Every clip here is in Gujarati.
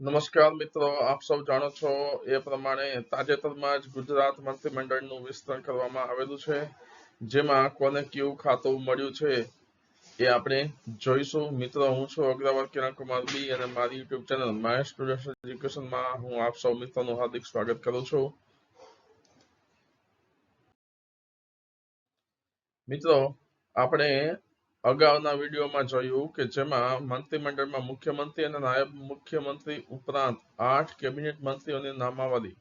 નમસ્કાર મિત્રો, આપ સૌ જાણો છો એ પ્રમાણે તાજેતરમાં જ ગુજરાત મંત્રીમંડળનું વિસ્તરણ કરવામાં આવેલું છે, જેમાં કોને કયું ખાતું મળ્યું છે એ આપણે જોઈશું. મિત્રો, હું છું અગ્રવાલ કિરણ કુમાર બી અને મારી યુટ્યુબ ચેનલ માય સ્ટુડન્ટ એજ્યુકેશનમાં હું આપ સૌ મિત્રોનું હાર્દિક સ્વાગત કરું છું. મિત્રો, આપણે અગાઉના વિડીયોમાં જોયું કે જેમાં મંત્રીમંડળમાં મુખ્યમંત્રી અને નાયબ મુખ્યમંત્રી ઉપરાંત આઠ કેબિનેટ મંત્રીઓની નામાવલી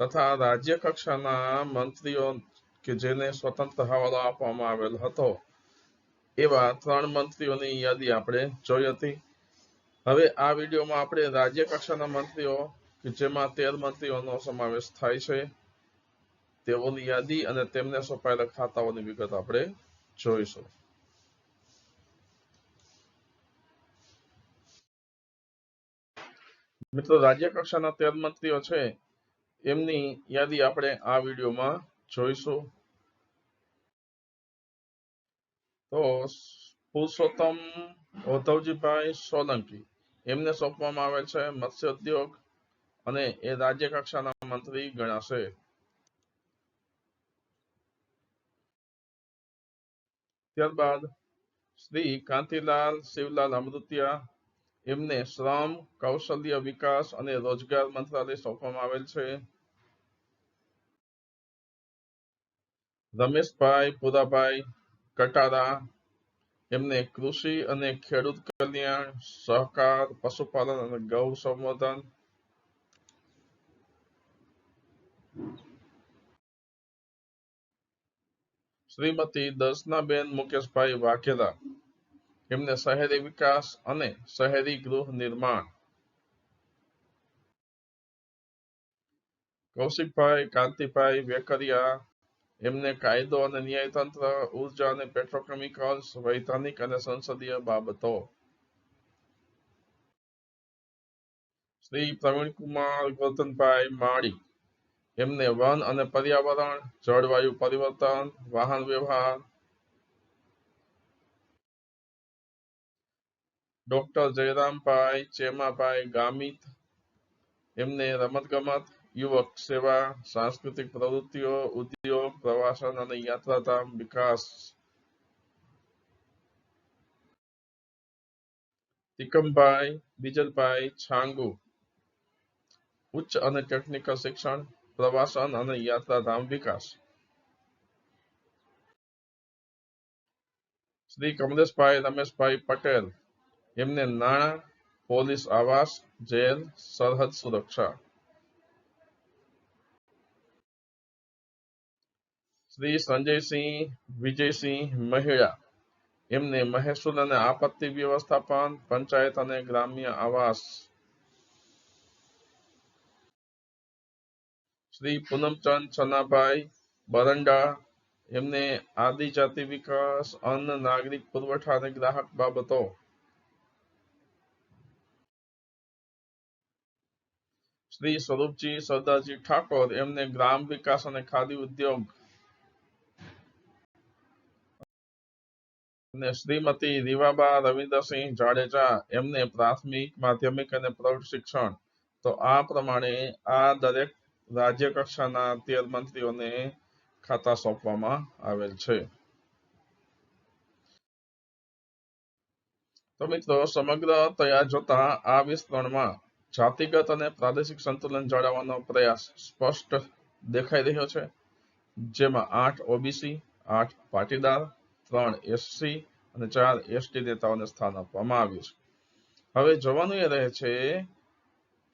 તથા રાજ્ય કક્ષાના મંત્રીઓ કે જેને સ્વતંત્ર હવાલો આપવામાં આવેલ હતો. એવા ત્રણ મંત્રીઓની યાદી આપણે જોઈ હતી. હવે આ વિડીયોમાં આપણે રાજ્ય કક્ષાના મંત્રીઓ કે જેમાં તેર મંત્રીઓનો સમાવેશ થાય છે, તેઓની યાદી અને તેમને સોંપાયેલા ખાતાઓની વિગત આપણે જોઈશું. મિત્રો રાજ્ય કક્ષાના તેર મંત્રીઓ છે, એમની યાદી આપણે આ વિડીયોમાં જોઈશું. તો પુરુષોત્તમ ઉદ્ધવજીભાઈ સોલંકી, એમને સોંપવામાં આવે છે મત્સ્ય ઉદ્યોગ અને એ રાજ્ય કક્ષાના મંત્રી ગણાશે. ત્યારબાદ શ્રી કાંતિલાલ શિવલાલ અમૃતિયા એમને શ્રમ, કૌશલ્ય વિકાસ અને રોજગાર મંત્રાલય સોંપવામાં આવેલ છે. રમેશભાઈ, પુરાભાઈ, કટારા, એમને કૃષિ અને ખેડૂત કલ્યાણ, સહકાર, પશુપાલન અને ગૌ સંવર્ધન. શ્રીમતી દર્શનાબેન મુકેશભાઈ વાઘેલા. એમને શહેરી વિકાસ અને શહેરી ગૃહ નિર્માણ. કૌશિકભાઈ, કાંતિભાઈ, વેકરિયા એમને કાયદો અને ન્યાયતંત્ર, ઊર્જા અને પેટ્રોકેમિકલ્સ, વૈધાનિક અને સંસદીય બાબતો. શ્રી પ્રવીણકુમાર ગોરધનભાઈ માળી એમને વન અને પર્યાવરણ, જળવાયુ પરિવર્તન, વાહન વ્યવહાર ડોક્ટર જયરામભાઈ ચેમાભાઈ ગામિત એમને રમતગમત, યુવક સેવા, સાંસ્કૃતિક પ્રવૃત્તિઓ, ઉદ્યોગ, પ્રવાસન અને યાત્રાધામ વિકાસ. તિકમભાઈ, બીજલભાઈ છાંગુ, ઉચ્ચ અને ટેકનિકલ શિક્ષણ, પ્રવાસન અને યાત્રાધામ વિકાસ. શ્રી કમલેશભાઈ, રમેશભાઈ પટેલ એમને નાણાં, પોલીસ આવાસ, જેલ, સરહદ સુરક્ષા. શ્રી સંજયસિંહ, વિજયસિંહ મહિડા. એમને મહેસૂલ અને આપત્તિ વ્યવસ્થાપન, પંચાયત અને ગ્રામ્ય આવાસ. શ્રી પૂનમચંદ છનાભાઈ બરંડા. એમને આદિજાતિ વિકાસ, અન્ન, નાગરિક પુરવઠા અને ગ્રાહક બાબતો. શ્રી સ્વરૂપજી સરદારજી ઠાકોર એમને ગ્રામ વિકાસ અને ખાદી ઉદ્યોગ અને શ્રીમતી રીવાબા રવિન્દ્રસિંહ જાડેજા એમને પ્રાથમિક, માધ્યમિક અને પ્રૌઢ શિક્ષણ. તો આ પ્રમાણે આ દરેક રાજ્ય કક્ષાના તેર મંત્રીઓને ખાતા સોંપવામાં આવેલ છે. તો મિત્રો સમગ્ર તૈયાર જોતા આ વિસ્તરણમાં જાતિગત અને પ્રાદેશિક સંતુલન જાળવવાનો પ્રયાસ સ્પષ્ટ દેખાઈ રહ્યો છે. જેમાં આઠ ઓબીસી આઠ પાટીદાર, ત્રણ એસસી અને ચાર એસટી નેતાઓને સ્થાન આપવામાં આવ્યું છે. હવે જોવાનું એ રહે છે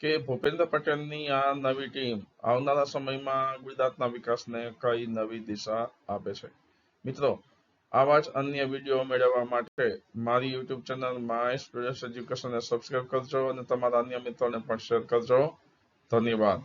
કે ભૂપેન્દ્ર પટેલની આ નવી ટીમ આવનારા સમયમાં ગુજરાતના વિકાસને કઈ નવી દિશા આપે છે. મિત્રો આવા જ અન્ય વીડિયો મેળવવા માટે મારી યુટ્યુબ ચેનલ માય સ્ટુડન્ટ એજ્યુકેશનને સબસ્ક્રાઇબ કરજો અને તમારા અન્ય મિત્રોને પણ શેર કરજો. ધન્યવાદ.